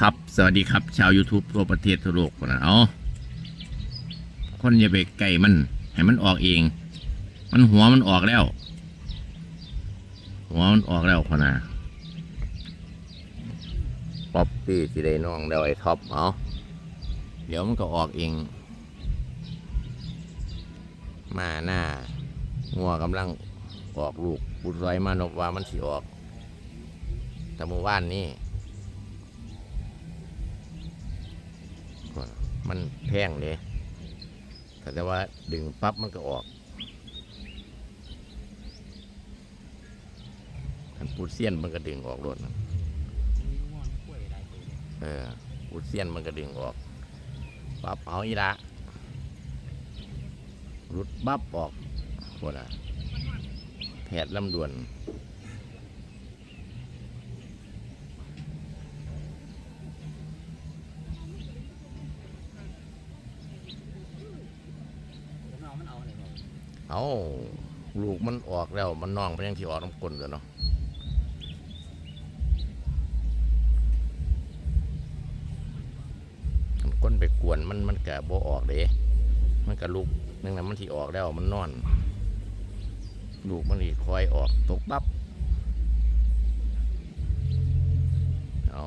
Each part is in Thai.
ครับ สวัสดีครับ ชาว YouTube ทั่วประเทศทั่วโลกนะเอาคนอย่าไปไก่มัน ให้มันออกเอง มันหัวมันออกแล้ว หัวมันออกแล้วพอนะป๊อปปี้สิได้น้องแล้วไอ้ท็อปเอาเดี๋ยวมันก็ออกเอง มาหน้างัวกำลังออกลูกบุญไรมานกว่ามันสิออก แต่เมื่อวานนี้ มันแพงเลยแต่ว่าดึงปั๊บมันก็ออกอันปูเซียนมันก็ดึงออกรถเออปูเซียนมันก็ดึงออกปั๊บเอาอีละรุดปั๊บออกพวกน่ะแผดลำดวน เอาลูกมันออกแล้ว มันน้องมันยังที่ออกน้ำกลนเลยเนาะมันก้นไปกวนมันมันกะโบออกเด้มันกะลูกนึงนะมันที่ออกแล้วมันนอน ลูกมันนี่คอยออกตกปั๊บเอา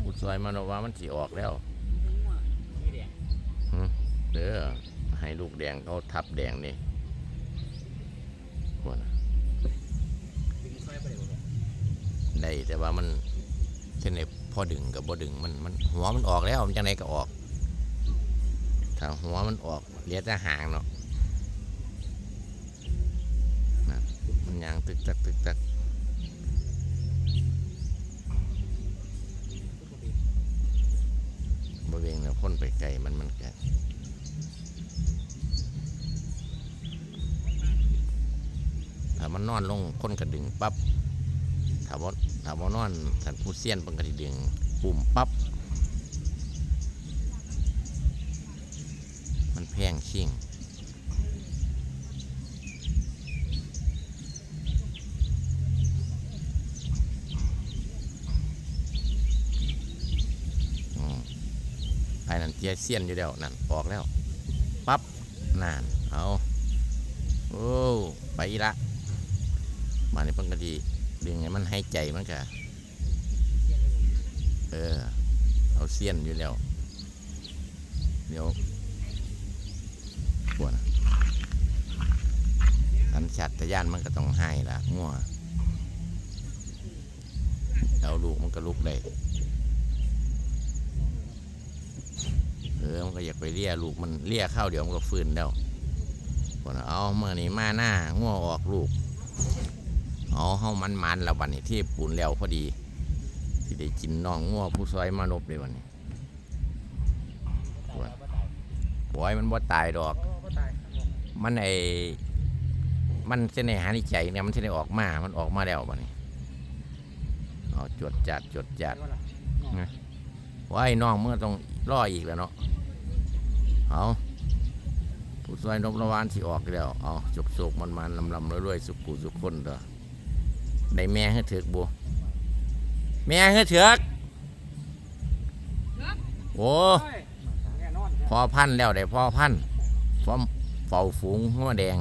พูดซอยมันว่ามันที่ออกแล้วหึเด้อให้ลูกแดงเขาทับแดงนี่ คนได้แต่ว่ามันเช่นในพอดึงกับบ่ดึงมันมันหัวมันออกแล้วมันจังไดก็ออก ถ้าหัวมันออกเลียแต่หางเนาะมันยางตึกตักตึกตักบริเวณเราพ่นไปไกลมันมันแก ถ้ามันนอนลงคนกระดึงปั๊บถ้าว่าถ้าว่านอนสันผู้เซียนเป็นกระดึงปุ่มปั๊บมันแพงชิ่งอืมภายนั้นเจียเซียนอยู่แล้วนั่นออกแล้ว ปั๊บนานเอาโอ้ไปอีละ มาในเพิ่งกะดีดึงให้มันให้ใจมันกะเออ เอาเสี้ยนอยู่แล้ว เดี๋ยวปวดอันชัดตะย่านมันก็ต้องให้ละงัวเอาลูกมันก็ลุกได้เออ มันก็อยากไปเลี้ยลูกมันเลี้ยเข้าวเดี๋ยวมันก็ฟื้นแล้วคนเอาเมื่อนี้มาหน้าง่วออกลูก เอาเฮามันมันแล้ววันนี้ที่ปูนแล้วพอดี ที่ได้กินน้องง่วผู้ซอยมานบเลยวันนี้บอยมันบ่ตายดอก มันไอมันเส้นในหายใจเนี่ยมันเส้นในออกมา มันออกมาแล้ววันนี้เอาจดจัดจดจัดว้ายน้องเมื่อต้องรออีกแล้วเนาะเอาผู้ซอยนบระวานที่ออกแล้ว เอาจุกสุกมันมันลำลำรวยๆสุกุสุกคนเด้อ ได้แม่ให้ถือกบัวแม่ให้ถือกโอ้พอพันธุ์แล้วได้พอพันธุ์พร้อมเฝ้าฝูงหัวแดง